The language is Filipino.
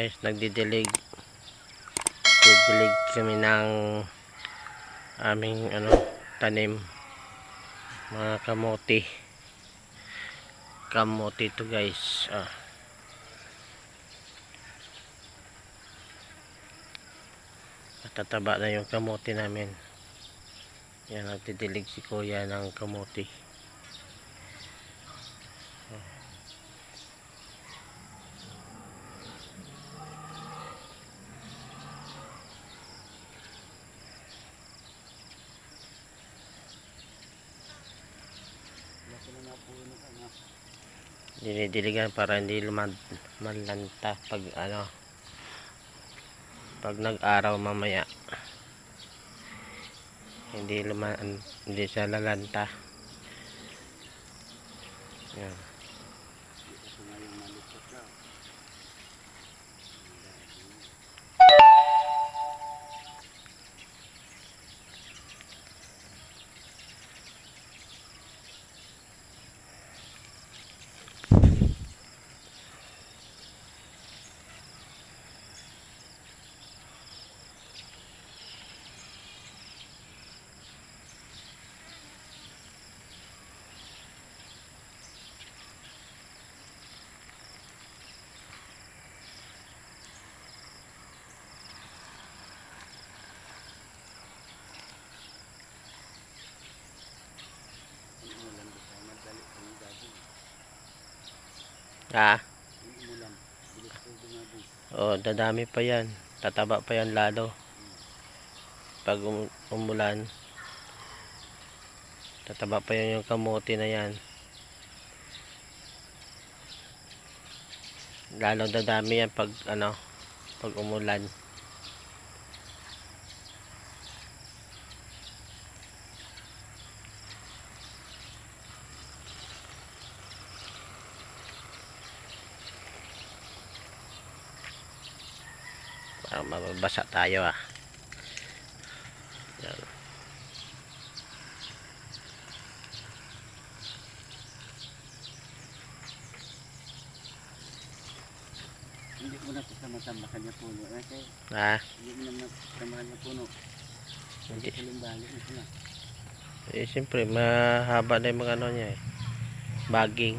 guys nagdidilig. Didilig kami ng aming ano tanim. Mga kamote. Kamote to guys. Ah. matataba na yung kamote namin. Yan nagdidilig si kuya ng kamote dinidiligan para hindi lumad malanta pag ano pag nag-araw mamaya. Hindi luman hindi siya lalanta. Yan ah oh dadami pa yan. Tataba pa yan lalo. Pag um- umulan. Tataba pa yan yung kamote na yan. Lalong dadami yan pag ano pag umulan para mababasa tayo ah yan Hindi mo na kasama-sama niya puno. Eh, kaya ah hindi mo naman kasama niya puno. Hindi na. eh siyempre mahaba na yung mga ano niya eh baging